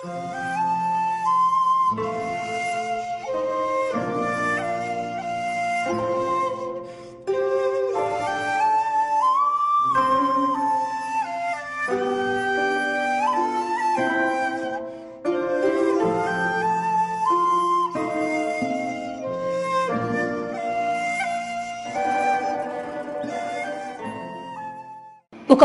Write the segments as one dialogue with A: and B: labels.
A: ఒక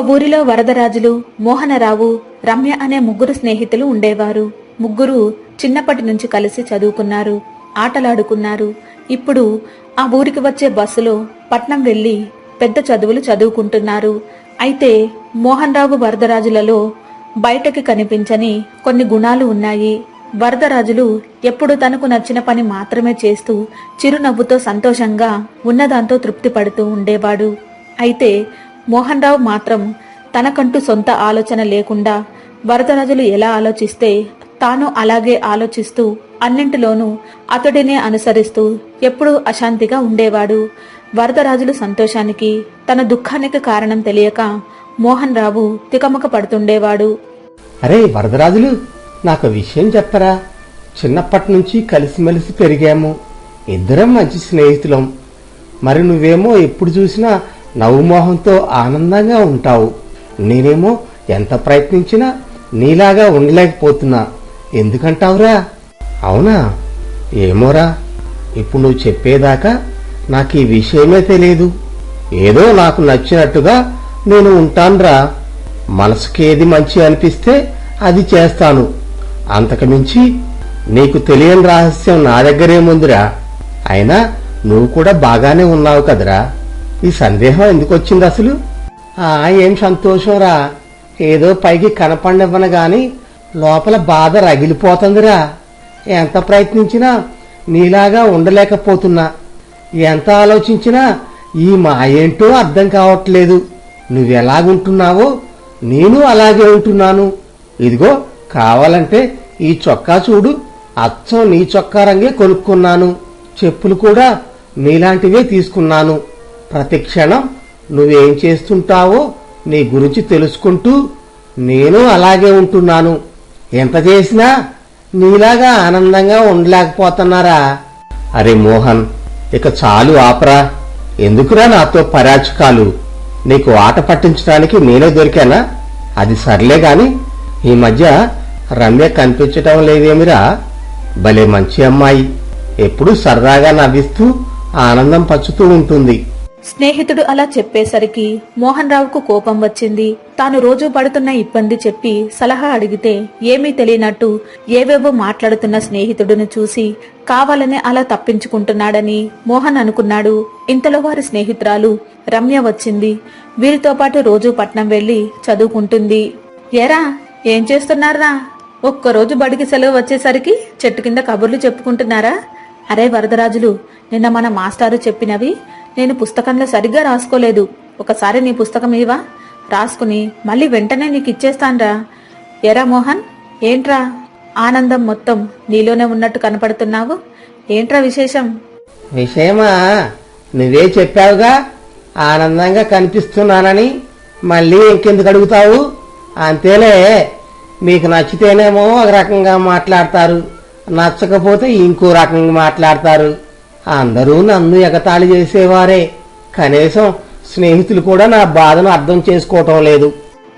A: ఊరిలో వరదరాజులు మోహనరావు రమ్య అనే ముగ్గురు స్నేహితులు ఉండేవారు. ముగ్గురు చిన్నప్పటి నుంచి కలిసి చదువుకున్నారు ఆటలాడుకున్నారు. ఇప్పుడు ఆ ఊరికి వచ్చే బస్సులో పట్నం వెళ్ళి పెద్ద చదువులు చదువుకుంటున్నారు. అయితే మోహన్ రావు వరదరాజులలో బయటకి కనిపించని కొన్ని గుణాలు ఉన్నాయి. వరదరాజులు ఎప్పుడు తనకు నచ్చిన పని మాత్రమే చేస్తూ చిరునవ్వుతో సంతోషంగా ఉన్నదాంతో తృప్తి పడుతూ ఉండేవాడు. అయితే మోహన్ రావు మాత్రం తనకంటూ సొంత ఆలోచన లేకుండా వరదరాజులు ఎలా ఆలోచిస్తే తాను అలాగే ఆలోచిస్తూ అన్నింటిలోనూ అతడినే అనుసరిస్తూ ఎప్పుడూ అశాంతిగా ఉండేవాడు. వరదరాజులు సంతోషానికి తన దుఃఖానికి కారణం తెలియక మోహన్ రావు తికమక పడుతుండేవాడు.
B: అరే వరదరాజులు నాకు విషయం చెప్పరా? చిన్నప్పటి నుంచి కలిసిమెలిసి పెరిగాము. ఇద్దరం మంచి స్నేహితులం. మరి నువ్వేమో ఎప్పుడు చూసినా నవ్వుమోహంతో ఆనందంగా ఉంటావు. నేనేమో ఎంత ప్రయత్నించినా నీలాగా ఉండలేకపోతున్నా. ఎందుకంటావురా? అవునా? ఏమోరా? ఇప్పుడు నువ్వు చెప్పేదాకా నాకు ఈ విషయమే తెలియదు ఏదో నాకు నచ్చినట్టుగా నేను ఉంటానురా. మనసుకి ఏది మంచి అనిపిస్తే అది చేస్తాను. అంతకుమించి నీకు తెలియని రహస్యం నా దగ్గరేముందిరా అయినా నువ్వు కూడా బాగానే ఉన్నావు కదరా. ఈ సందేహం ఎందుకు వచ్చింది అసలు ఏం సంతోషంరా? ఏదో పైకి కనపడివ్వను గాని లోపల బాధ రగిలిపోతుందిరా. ఎంత ప్రయత్నించినా నీలాగా ఉండలేకపోతున్నా. ఎంత ఆలోచించినా ఈ మాయేంటో అర్థం కావట్లేదు. నువ్వెలాగుంటున్నావో నేను అలాగే ఉంటున్నాను. ఇదిగో కావాలంటే ఈ చొక్కా చూడు. అచ్చం నీ చొక్కా రంగే కొనుక్కున్నాను. చెప్పులు కూడా నీలాంటివే తీసుకున్నాను. ప్రతి క్షణం నువ్వేం చేస్తుంటావో నీ గురించి తెలుసుకుంటూ నేను అలాగే ఉంటున్నాను. ఎంత చేసినా నీలాగా ఆనందంగా ఉండలేకపోతున్నారా? అరే మోహన్ ఇక చాలు ఆపరా. ఎందుకురా నాతో పరాచకాలు? నీకు ఆట పట్టించడానికి నేనే దొరికానా? అది సర్లే గాని ఈ మధ్య రమ్య కనిపించటం లేదేమిరా? భలే మంచి అమ్మాయి. ఎప్పుడూ సరదాగా నవ్విస్తూ ఆనందం పచ్చుతూ ఉంటుంది.
A: స్నేహితుడు అలా చెప్పేసరికి మోహన్ రావుకు కోపం వచ్చింది. తాను రోజు పడుతున్న ఇబ్బంది చెప్పి సలహా అడిగితే ఏమీ తెలియనట్టు ఏవేవో మాట్లాడుతున్న స్నేహితుడును చూసి కావాలనే అలా తప్పించుకుంటున్నాడని మోహన్ అనుకున్నాడు. ఇంతలో వారి స్నేహితురాలు రమ్య వచ్చింది. వీరితో పాటు రోజు పట్నం వెళ్ళి చదువుకుంటుంది. ఎరా ఏం చేస్తున్నారా ఒక్కరోజు బడికి సెలవు వచ్చేసరికి చెట్టు కింద కబుర్లు చెప్పుకుంటున్నారా? అరే వరదరాజులు నిన్న మన మాస్టారు చెప్పినవి నేను పుస్తకంలో సరిగ్గా రాసుకోలేదు. ఒకసారి నీ పుస్తకం ఇవా రాసుకుని మళ్ళీ వెంటనే నీకు ఇచ్చేస్తాన్రా. ఎరా మోహన్ ఏంట్రా? ఆనందం మొత్తం నీలోనే ఉన్నట్టు కనపడుతున్నావు. ఏంట్రా విశేషం?
B: విషయమా? నువ్వే చెప్పావుగా ఆనందంగా కనిపిస్తున్నానని. మళ్ళీ ఇంకెందుకు అడుగుతావు? అంతేలే మీకు నచ్చితేనేమో ఒక రకంగా మాట్లాడతారు. నచ్చకపోతే ఇంకో రకంగా మాట్లాడతారు. అందరూ నన్ను ఎగతాళి చేసేవారే. కనీసం స్నేహితులు కూడా నా బాధను అర్థం చేసుకోవటం లేదు.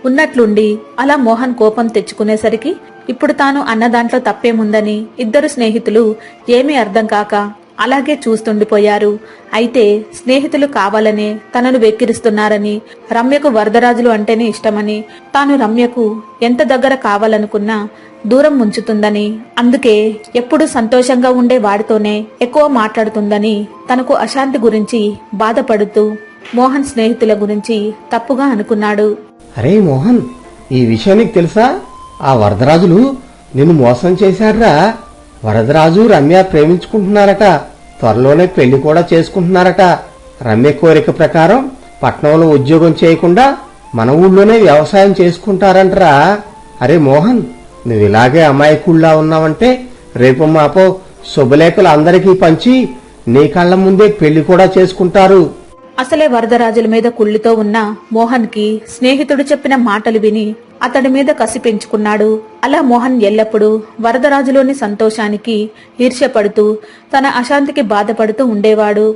A: ఉన్నట్లుండి అలా మోహన్ కోపం తెచ్చుకునేసరికి ఇప్పుడు తాను అన్న దాంట్లో తప్పేముందని ఇద్దరు స్నేహితులు ఏమీ అర్థం కాక అలాగే చూస్తుండిపోయారు. అయితే స్నేహితులు కావాలనే తనను వెక్కిరిస్తున్నారని రమ్యకు వరదరాజులు అంటేనే ఇష్టమని తాను రమ్యకు ఎంత దగ్గర కావాలనుకున్నా దూరం ఉంచుతుందని అందుకే ఎప్పుడూ సంతోషంగా ఉండే వాడితోనే ఎక్కువ మాట్లాడుతుందని తనకు అశాంతి గురించి బాధపడుతూ మోహన్ స్నేహితుల గురించి తప్పుగా అనుకున్నాడు.
B: అరే మోహన్ ఈ విషయం నీకు తెలుసా? ఆ వరదరాజులు నిన్ను మోసం చేశాడ్రా. వరదరాజు రమ్య ప్రేమించుకుంటున్నారట. త్వరలోనే పెళ్ళి కూడా చేసుకుంటున్నారట. రమ్య కోరిక ప్రకారం పట్నంలో ఉద్యోగం చేయకుండా మన ఊళ్ళోనే వ్యవసాయం చేసుకుంటారంటరా. అరే మోహన్ నువ్వు ఇలాగే అమాయకుల్లా ఉన్నావంటే రేపు మాపో శుభలేఖలు అందరికీ పంచి నీ కళ్ళ ముందే పెళ్ళి కూడా చేసుకుంటారు.
A: అసలే వరదరాజుల మీద కుళ్ళితో ఉన్న మోహన్కి స్నేహితుడు చెప్పిన మాటలు విని అతడి మీద కసి పెంచుకున్నాడు. అలా మోహన్ ఎల్లప్పుడూ వరదరాజులోని సంతోషానికి ఈర్ష్యపడుతూ తన అశాంతికి బాధపడుతూ ఉండేవాడు.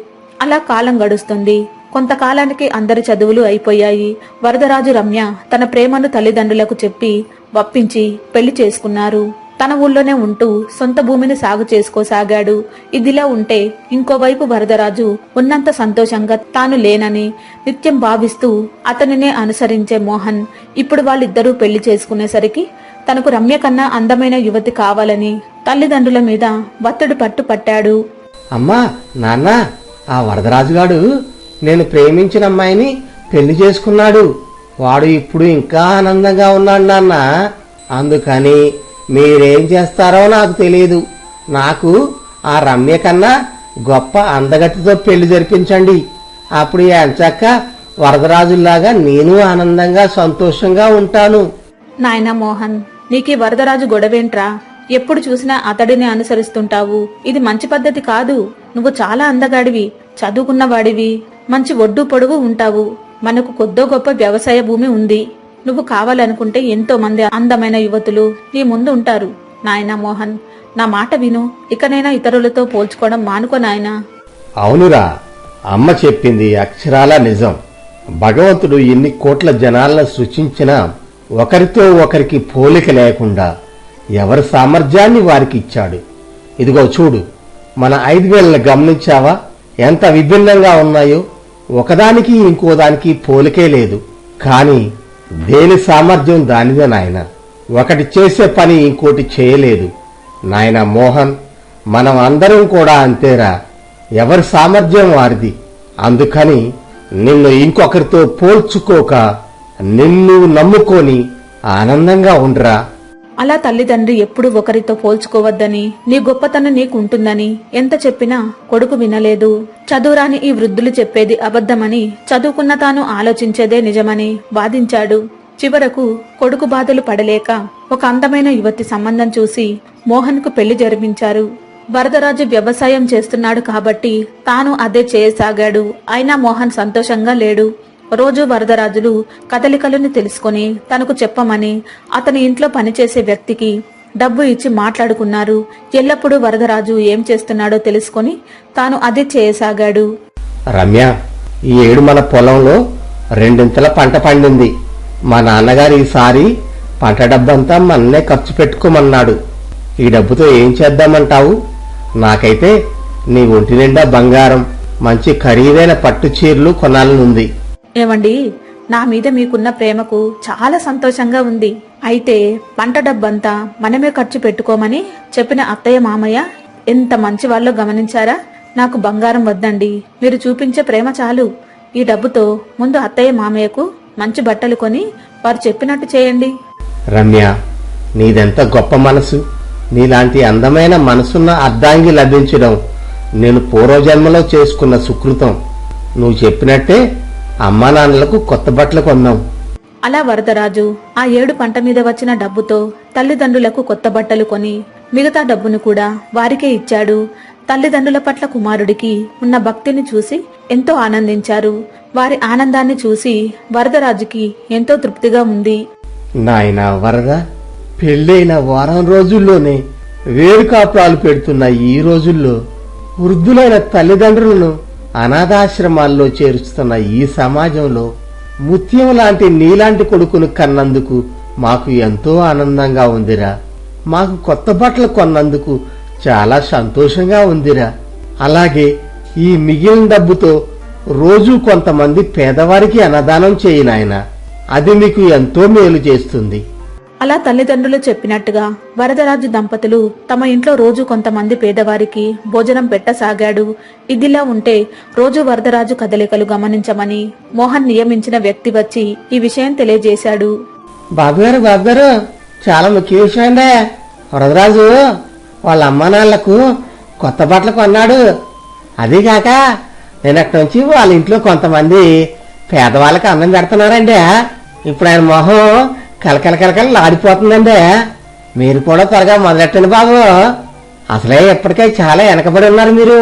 A: అలా కాలం గడుస్తుంది. కొంతకాలానికి అందరి చదువులు అయిపోయాయి. వరదరాజు రమ్య తన ప్రేమను తల్లిదండ్రులకు చెప్పి వప్పించి పెళ్ళి చేసుకున్నారు. తన ఊళ్ళోనే ఉంటూ సొంత భూమిని సాగు చేసుకోసాగాడు. ఇదిలా ఉంటే ఇంకోవైపు వరదరాజు ఉన్నంత సంతోషంగా తాను లేనని నిత్యం భావిస్తూ అతనినే అనుసరించే మోహన్ ఇప్పుడు వాళ్ళిద్దరూ పెళ్ళి చేసుకునేసరికి తనకు రమ్య కన్నా అందమైన యువతి కావాలని తల్లిదండ్రుల మీద వత్తిడి పట్టు పట్టాడు.
B: అమ్మా నాన్న ఆ వరదరాజుగాడు నేను ప్రేమించిన అమ్మాయిని పెళ్ళి చేసుకున్నాడు. వాడు ఇప్పుడు ఇంకా ఆనందంగా ఉన్నాడు నాన్న. అందుకని మీరేం చేస్తారో నాకు తెలియదు నాకు ఆ రమ్య కన్నా గొప్ప అందగతితో పెళ్ళి జరిపించండి. అప్పుడు ఎంచక్క వరదరాజుల్లాగా నేను ఆనందంగా సంతోషంగా ఉంటాను.
A: నాయనా మోహన్ నీకీ వరదరాజు గొడవేంట్రా? ఎప్పుడు చూసినా అతడిని అనుసరిస్తుంటావు. ఇది మంచి పద్ధతి కాదు. నువ్వు చాలా అందగాడివి చదువుకున్నవాడివి మంచి ఒడ్డు పొడుగు ఉంటావు. మనకు కొద్దో గొప్ప వ్యవసాయ భూమి ఉంది. నువ్వు కావాలనుకుంటే ఎంతో మంది అందమైన యువతులు నీ ముందు ఉంటారు. నాయనా మోహన్ నా మాట విను. ఇకనైనా ఇతరులతో పోల్చుకోవడం మానుకో నాయనా.
B: అవునురా అమ్మ చెప్పింది అక్షరాల నిజం. భగవంతుడు ఎన్ని కోట్ల జనాలను సృష్టించినా ఒకరితో ఒకరికి పోలిక లేకుండా ఎవరి సామర్థ్యాన్ని వారికి ఇచ్చాడు. ఇదిగో చూడు మన ఐదు వేలను గమనించావా? ఎంత విభిన్నంగా ఉన్నాయో. ఒకదానికి ఇంకో దానికి పోలికే లేదు. కాని దేని సామర్థ్యం దానిదే నాయన. ఒకటి చేసే పని ఇంకోటి చేయలేదు. నాయన మోహన్ మనం అందరం కూడా అంతేరా. ఎవరి సామర్థ్యం వారిది. అందుకని నిన్ను ఇంకొకరితో పోల్చుకోక నిన్ను నమ్ముకొని ఆనందంగా ఉండరా.
A: అలా తల్లిదండ్రి ఎప్పుడు ఒకరితో పోల్చుకోవద్దని నీ గొప్పతనం నీకుంటుందని ఎంత చెప్పినా కొడుకు వినలేదు. చదువురాని ఈ వృద్ధులు చెప్పేది అబద్ధమని చదువుకున్న తాను ఆలోచించేదే నిజమని వాదించాడు. చివరకు కొడుకు బాధలు పడలేక ఒక అందమైన యువతి సంబంధం చూసి మోహన్కు పెళ్ళి జరిపించారు. వరదరాజు వ్యవసాయం చేస్తున్నాడు కాబట్టి తాను అదే చేయసాగాడు. అయినా మోహన్ సంతోషంగా లేడు. రోజు వరదరాజులు కదలికలను తెలుసుకొని తనకు చెప్పమని అతని ఇంట్లో పనిచేసే వ్యక్తికి డబ్బు ఇచ్చి మాట్లాడుకున్నారు. ఎల్లప్పుడూ వరదరాజు ఏం చేస్తున్నాడో తెలుసుకొని తాను అదే చేయసాగాడు.
B: రమ్య ఈ ఏడు మన పొలంలో రెండింతల పంట పండింది. మా నాన్నగారు ఈసారి పంట డబ్బంతా మననే ఖర్చు పెట్టుకోమన్నాడు. ఈ డబ్బుతో ఏం చేద్దామంటావు? నాకైతే నీ ఒంటి నిండా బంగారం మంచి ఖరీదైన పట్టు చీరలు కొనాలనుంది.
A: ఏమండి నా మీద మీకున్న ప్రేమకు చాలా సంతోషంగా ఉంది. అయితే పంట డబ్బంతా మనమే ఖర్చు పెట్టుకోమని చెప్పిన అత్తయ్య మామయ్య ఎంత మంచి వాళ్ళో గమనించారా? నాకు బంగారం వద్దండి. మీరు చూపించే ప్రేమ చాలు. ఈ డబ్బుతో ముందు అత్తయ్య మామయ్యకు మంచి బట్టలు కొని వారు చెప్పినట్టు చేయండి.
B: రమ్య నీదెంత గొప్ప మనసు. నీలాంటి అందమైన మనసున్న అర్ధాంగి లభించడం నేను పూర్వజన్మలో చేసుకున్న సుకృతం. నువ్వు చెప్పినట్టే అమ్మా నాన్నలకు కొత్త బట్టలు కొన్నాం.
A: అలా వరదరాజు ఆ ఏడు పంట మీద వచ్చిన డబ్బుతో తల్లిదండ్రులకు కొత్త బట్టలు కొని మిగతా డబ్బును కూడా వారికే ఇచ్చాడు. తల్లిదండ్రుల పట్ల కుమారుడికి ఉన్న భక్తిని చూసి ఎంతో ఆనందించారు. వారి ఆనందాన్ని చూసి వరదరాజుకి ఎంతో తృప్తిగా ఉంది.
B: నాయనా వరద పెళ్ళైన వారం రోజుల్లోనే వేరుకాపురాలు పెడుతున్న ఈ రోజుల్లో వృద్ధులైన తల్లిదండ్రులను అనాథాశ్రమాల్లో చేరుస్తున్న ఈ సమాజంలో ముత్యం లాంటి నీలాంటి కొడుకును కన్నందుకు మాకు ఎంతో ఆనందంగా ఉందిరా. మాకు కొత్త బట్టలు కొన్నందుకు చాలా సంతోషంగా ఉందిరా. అలాగే ఈ మిగిలిన డబ్బుతో రోజూ కొంతమంది పేదవారికి అన్నదానం చేయినాయన అది మీకు ఎంతో మేలు చేస్తుంది.
A: అలా తల్లిదండ్రులు చెప్పినట్టుగా వరదరాజు దంపతులు తమ ఇంట్లో రోజు కొంతమంది పేదవారికి భోజనం పెట్టసాగాడు. ఇదిలా ఉంటే రోజు వరదరాజు కదలికలు గమనించమని మోహన్ నియమించిన వ్యక్తి వచ్చి ఈ విషయం తెలియజేశాడు.
B: బాబుగారు బాబుగారు చాలా ముఖ్య విషయం అండి. వరదరాజు వాళ్ళ అమ్మ నాన్నలకు కొత్త బట్టలు కొన్నాడు. అదీగాక నేను అక్కడి నుంచి వాళ్ళ ఇంట్లో కొంతమంది పేదవాళ్ళకి అన్నం పెడుతున్నారండి. ఇప్పుడు ఆయన మొహం కలకల కలకల లాడిపోతుందండి. మీరు కూడా త్వరగా మొదలెట్టండి బాబు. అసలే ఇప్పటికే చాలా వెనకబడి ఉన్నారు మీరు.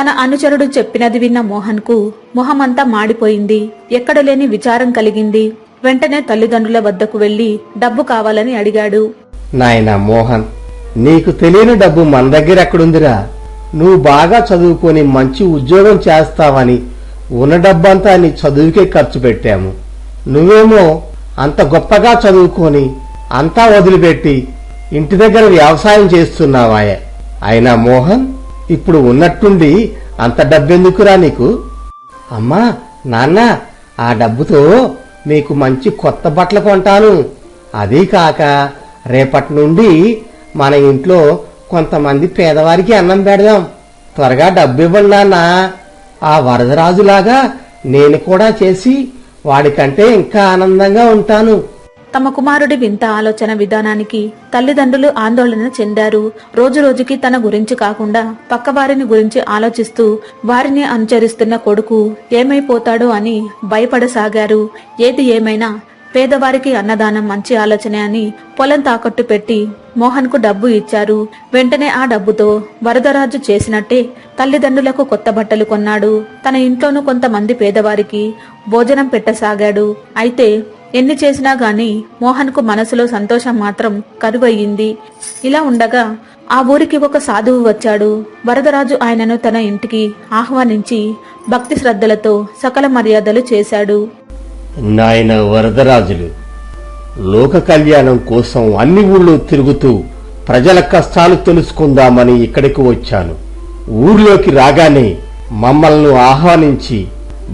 A: తన అనుచరుడు చెప్పినది విన్న మోహన్కు మొహమంతా మాడిపోయింది. ఎక్కడ లేని విచారం కలిగింది. వెంటనే తల్లిదండ్రుల వద్దకు వెళ్ళి డబ్బు కావాలని అడిగాడు.
B: నాయనా మోహన్ నీకు తెలియని డబ్బు మన దగ్గర ఎక్కడుందిరా? నువ్వు బాగా చదువుకొని మంచి ఉద్యోగం చేస్తావని ఉన్న డబ్బంతా నీ చదువుకే ఖర్చు పెట్టాము. నువ్వేమో అంత గొప్పగా చదువుకొని అంతా వదిలిపెట్టి ఇంటి దగ్గర వ్యవసాయం చేస్తున్నావాయే. అయినా మోహన్ ఇప్పుడు ఉన్నట్టుండి అంత డబ్బెందుకురా నీకు? అమ్మా నాన్న ఆ డబ్బుతో మీకు మంచి కొత్త బట్టలు కొంటాను. అదీ కాక రేపటి నుండి మన ఇంట్లో కొంతమంది పేదవారికి అన్నం పెడదాం. త్వరగా డబ్బు ఇవ్వండి నాన్న. ఆ వరదరాజులాగా నేను కూడా చేసి వాడికంటే ఇంకా ఆనందంగా ఉంటాను.
A: తమ కుమారుడి వింత ఆలోచన విధానానికి తల్లిదండ్రులు ఆందోళన చెందారు. రోజు రోజుకి తన గురించి కాకుండా పక్కవారిని గురించి ఆలోచిస్తూ వారిని అనుచరిస్తున్న కొడుకు ఏమైపోతాడో అని భయపడసాగారు. ఏది ఏమైనా పేదవారికి అన్నదానం మంచి ఆలోచనే అని పొలం తాకట్టు పెట్టి మోహన్కు డబ్బు ఇచ్చారు. వెంటనే ఆ డబ్బుతో వరదరాజు చేసినట్టే తల్లిదండ్రులకు కొత్త బట్టలు కొన్నాడు. తన ఇంట్లోనూ కొంతమంది పేదవారికి భోజనం పెట్టసాగాడు. అయితే ఎన్ని చేసినా గాని మోహన్కు మనసులో సంతోషం మాత్రం కరువయ్యింది. ఇలా ఉండగా ఆ ఊరికి ఒక సాధువు వచ్చాడు. వరదరాజు ఆయనను తన ఇంటికి ఆహ్వానించి భక్తి శ్రద్ధలతో సకల మర్యాదలు చేశాడు.
B: నాయన వరదరాజులు లోక కళ్యాణం కోసం అన్ని ఊళ్ళో తిరుగుతూ ప్రజల కష్టాలు తెలుసుకుందామని ఇక్కడికి వచ్చాను. ఊర్లోకి రాగానే మమ్మల్ని ఆహ్వానించి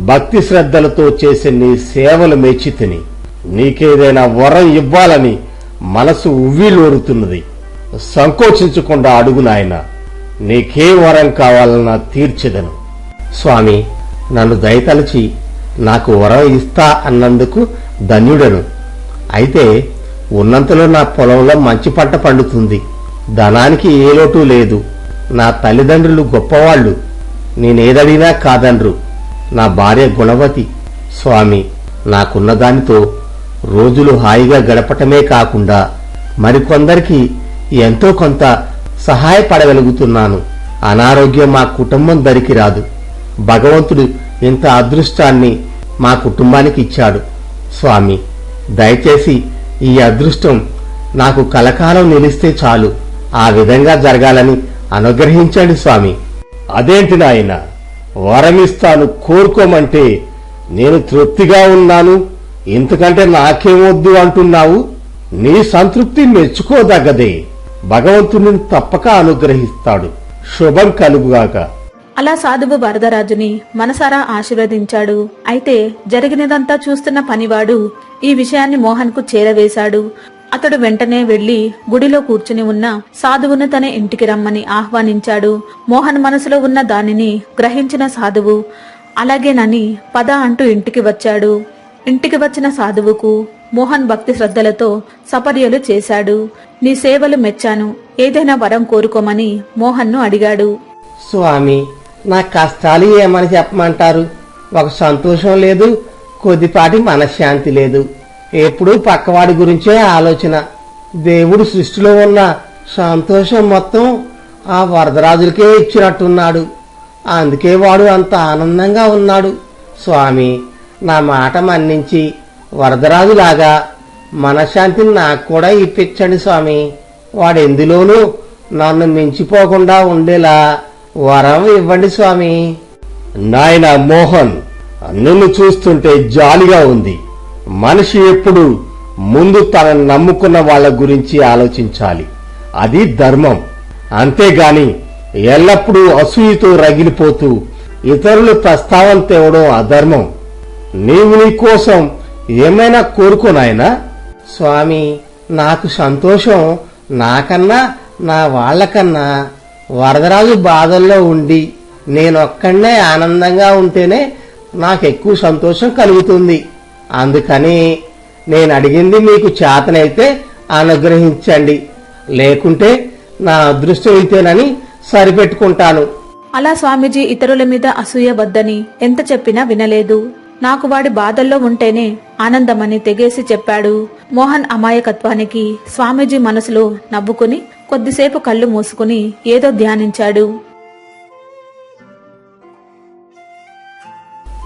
B: భక్తి శ్రద్ధలతో చేసే నీ సేవలు మెచ్చితిని నీకేదైనా వరం ఇవ్వాలని మనసు ఉవ్విలోరుతున్నది. సంకోచించకుండా అడుగు నాయన నీకే వరం కావాలన్నా తీర్చెదను. స్వామి నన్ను దయతలచి నాకు వరం ఇస్తా అన్నందుకు ధన్యుడను. అయితే ఉన్నంతలో నా పొలంలో మంచి పంట పండుతుంది. ధనానికి ఏ లోటు లేదు. నా తల్లిదండ్రులు గొప్పవాళ్ళు. నేనేదడినా కాదండ్రు నా భార్య గుణవతి. స్వామి నాకున్న దానితో రోజులు హాయిగా గడపటమే కాకుండా మరికొందరికి ఎంతో కొంత సహాయపడగలుగుతున్నాను. అనారోగ్యం మా కుటుంబం దరికి రాదు. భగవంతుడు ఇంత అదృష్టాన్ని మా కుటుంబానికి ఇచ్చాడు. స్వామి దయచేసి ఈ అదృష్టం నాకు కలకాలం నిలిస్తే చాలు. ఆ విధంగా జరగాలని అనుగ్రహించండి స్వామి. అదేంటి నాయన? వరమిస్తాను కోరుకోమంటే నేను తృప్తిగా ఉన్నాను. ఇంతకంటే నాకేమొద్దు అంటున్నావు? నీ సంతృప్తి మెచ్చుకోదగ్గదే. భగవంతుని తప్పక అనుగ్రహిస్తాడు. శుభం కలుగుగాక.
A: అలా సాధువు వరదరాజుని మనసారా ఆశీర్వదించాడు. అయితే జరిగినదంతా చూస్తున్న పనివాడు ఈ విషయాన్ని మోహన్కు చేరవేశాడు. అతడు వెంటనే వెళ్ళి గుడిలో కూర్చుని ఉన్న సాధువును తన ఇంటికి రమ్మని ఆహ్వానించాడు. మోహన్ మనసులో ఉన్న దానిని గ్రహించిన సాధువు అలాగేనని పద అంటూ ఇంటికి వచ్చాడు. ఇంటికి వచ్చిన సాధువుకు మోహన్ భక్తి శ్రద్ధలతో సపర్యలు చేశాడు. నీ సేవలు మెచ్చాను. ఏదైనా వరం కోరుకోమని మోహన్ను అడిగాడు.
B: స్వామి నా కష్టాలు ఏమని చెప్పమంటారు? ఒక సంతోషం లేదు కొద్దిపాటి మనశ్శాంతి లేదు. ఎప్పుడూ పక్కవాడి గురించే ఆలోచన. దేవుడు సృష్టిలో ఉన్న సంతోషం మొత్తం ఆ వరదరాజులకే ఇచ్చినట్టున్నాడు. అందుకే వాడు అంత ఆనందంగా ఉన్నాడు. స్వామి నా మాట మన్నించి వరదరాజులాగా మనశ్శాంతిని నాకు కూడా ఇప్పించండి స్వామి. వాడెందులోనూ నన్ను మించిపోకుండా ఉండేలా వరం ఇవ్వండి స్వామి. నాయన మోహన్ నిన్ను చూస్తుంటే జాలిగా ఉంది. మనిషి ఎప్పుడు ముందు తనను నమ్ముకున్న వాళ్ళ గురించి ఆలోచించాలి. అది ధర్మం. అంతేగాని ఎల్లప్పుడూ అసూయతో రగిలిపోతూ ఇతరులు ప్రస్తావన తేవడం అధర్మం. నీవు నీ కోసం ఏమైనా కోరుకోనాయనా స్వామి నాకు సంతోషం. నాకన్నా నా వాళ్ళకన్నా. వరదరాజు బాధల్లో ఉండి నేనొక్కడే ఆనందంగా ఉంటేనే నాకు ఎక్కువ సంతోషం కలుగుతుంది. అందుకని నేను అడిగింది మీకు చేతనైతే అనుగ్రహించండి. లేకుంటే నా అదృష్టం ఇంతేనని సరిపెట్టుకుంటాను.
A: అలా స్వామీజీ ఇతరుల మీద అసూయ వద్దని ఎంత చెప్పినా వినలేదు. నాకు వాడి బాధల్లో ఉంటేనే ఆనందమని తెగేసి చెప్పాడు. మోహన్ అమాయకత్వానికి స్వామీజీ మనసులో నవ్వుకుని కొద్దిసేపు కళ్ళు మూసుకుని ఏదో ధ్యానించాడు.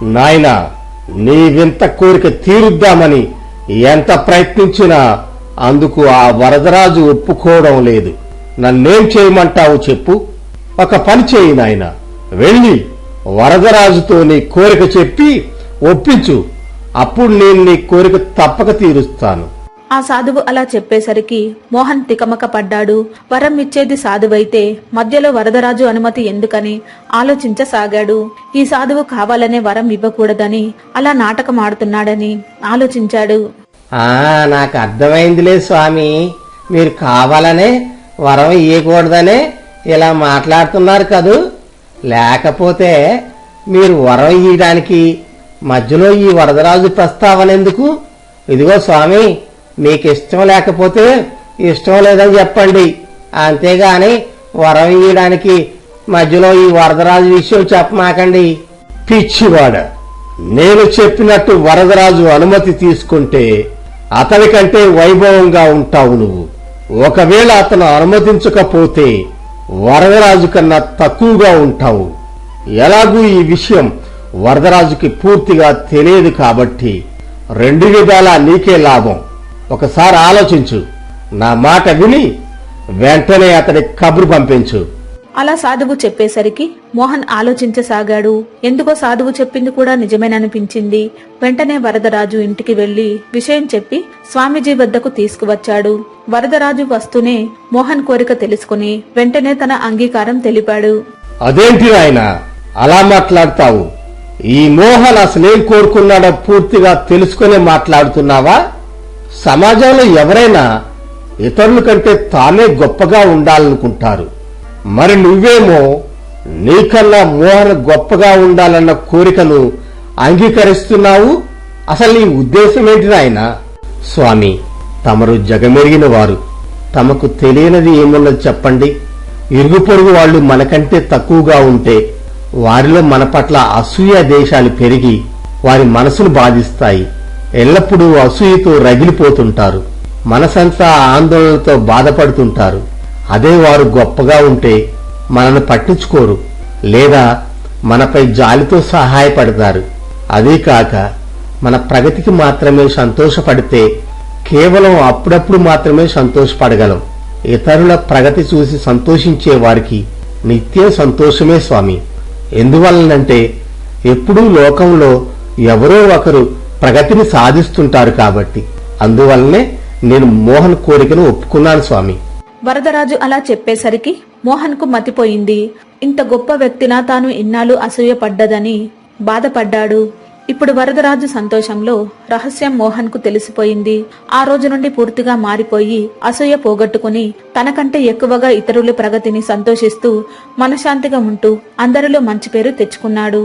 B: నాయనా నీ వింత కోరిక తీరుద్దామని ఎంత ప్రయత్నించినా అందుకు ఆ వరదరాజు ఒప్పుకోవడం లేదు. నన్నేం చేయమంటావు చెప్పు. ఒక పని చేయి నాయన. వెళ్ళి వరదరాజుతో నీ కోరిక చెప్పి ఒప్పించు. అప్పుడు నేను నీ కోరిక తప్పక తీరుస్తాను.
A: ఆ సాధువు అలా చెప్పేసరికి మోహన్ తికమక పడ్డాడు. వరం ఇచ్చేది సాధువైతే మధ్యలో వరదరాజు అనుమతి ఎందుకని ఆలోచించసాగాడు. ఈ సాధువు కావాలనే వరం ఇవ్వకూడదని అలా నాటకం ఆడుతున్నాడని ఆలోచించాడు.
B: ఆ నాకు అర్థమైందిలే స్వామి. మీరు కావాలనే వరం ఇయ్యకూడదనే ఇలా మాట్లాడుతున్నారు కదూ. లేకపోతే మీరు వరం ఇయ్యడానికి మధ్యలో ఈ వరదరాజు ప్రస్తావన ఎందుకు ఇదిగో స్వామి మీకు ఇష్టం లేకపోతే ఇష్టం లేదని చెప్పండి. అంతేగాని వరం ఇయ్యడానికి మధ్యలో ఈ వరదరాజు విషయం చెప్పమాకండి. పిచ్చివాడ నేను చెప్పినట్టు వరదరాజు అనుమతి తీసుకుంటే అతనికంటే వైభవంగా ఉంటావు నువ్వు. ఒకవేళ అతను అనుమతించకపోతే వరదరాజు కన్నా తక్కువగా ఉంటావు. ఎలాగూ ఈ విషయం వరదరాజుకి పూర్తిగా తెలియదు కాబట్టి రెండు విధాలా నీకే లాభం. ఒకసారి ఆలోచించు. నా మాట విని వెంటనే అతని కబురు పంపించు.
A: అలా సాధువు చెప్పేసరికి మోహన్ ఆలోచించసాగాడు. ఎందుకో సాధువు చెప్పింది కూడా నిజమేననిపించింది. వెంటనే వరదరాజు ఇంటికి వెళ్ళి విషయం చెప్పి స్వామీజీ వద్దకు తీసుకువచ్చాడు. వరదరాజు వస్తూనే మోహన్ కోరిక తెలుసుకుని వెంటనే తన అంగీకారం తెలిపాడు.
B: అదేంటి నాయన? అలా మాట్లాడతావు? ఈ మోహన్ అసలేం కోరుకున్నాడో పూర్తిగా తెలుసుకునే మాట్లాడుతున్నావా? సమాజంలో ఎవరైనా ఇతరుల కంటే తానే గొప్పగా ఉండాలనుకుంటారు. మరి నువ్వేమో నీకన్నా మోహన్ గొప్పగా ఉండాలన్న కోరికను అంగీకరిస్తున్నావు? అసలు నీ ఉద్దేశం ఏంటి నాయన? స్వామి తమరు జగమెరిగిన వారు. తమకు తెలియనిది ఏమున్నది చెప్పండి. ఇరుగు పొరుగు వాళ్ళు మనకంటే తక్కువగా ఉంటే వారిలో మన పట్ల అసూయ దేశాలు పెరిగి వారి మనసును బాధిస్తాయి. ఎల్లప్పుడూ అసూయతో రగిలిపోతుంటారు. మనసంతా ఆందోళనతో బాధపడుతుంటారు. అదే వారు గొప్పగా ఉంటే మనను పట్టించుకోరు. లేదా మనపై జాలితో సహాయపడతారు. అదే కాక మన ప్రగతికి మాత్రమే సంతోషపడితే కేవలం అప్పుడప్పుడు మాత్రమే సంతోషపడగలం. ఇతరుల ప్రగతి చూసి సంతోషించే వారికి నిత్యం సంతోషమే స్వామి. ఎందువలనంటే ఎప్పుడూ లోకంలో ఎవరో ఒకరు ప్రగతిని సాధిస్తుంటారు కాబట్టి. అందువల్లనే నేను మోహన్ కోరికను ఒప్పుకున్నాను స్వామి.
A: వరదరాజు అలా చెప్పేసరికి మోహన్కు మతిపోయింది. ఇంత గొప్ప వ్యక్తినా తాను ఇన్నాళ్ళు అసూయపడ్డదని బాధపడ్డాడు. ఇప్పుడు వరదరాజు సంతోషంలో రహస్యం మోహన్కు తెలిసిపోయింది. ఆ రోజు నుండి పూర్తిగా మారిపోయి అసూయ పోగొట్టుకుని తనకంటే ఎక్కువగా ఇతరుల ప్రగతిని సంతోషిస్తూ మనశాంతిగా ఉంటూ అందరిలో మంచి పేరు తెచ్చుకున్నాడు.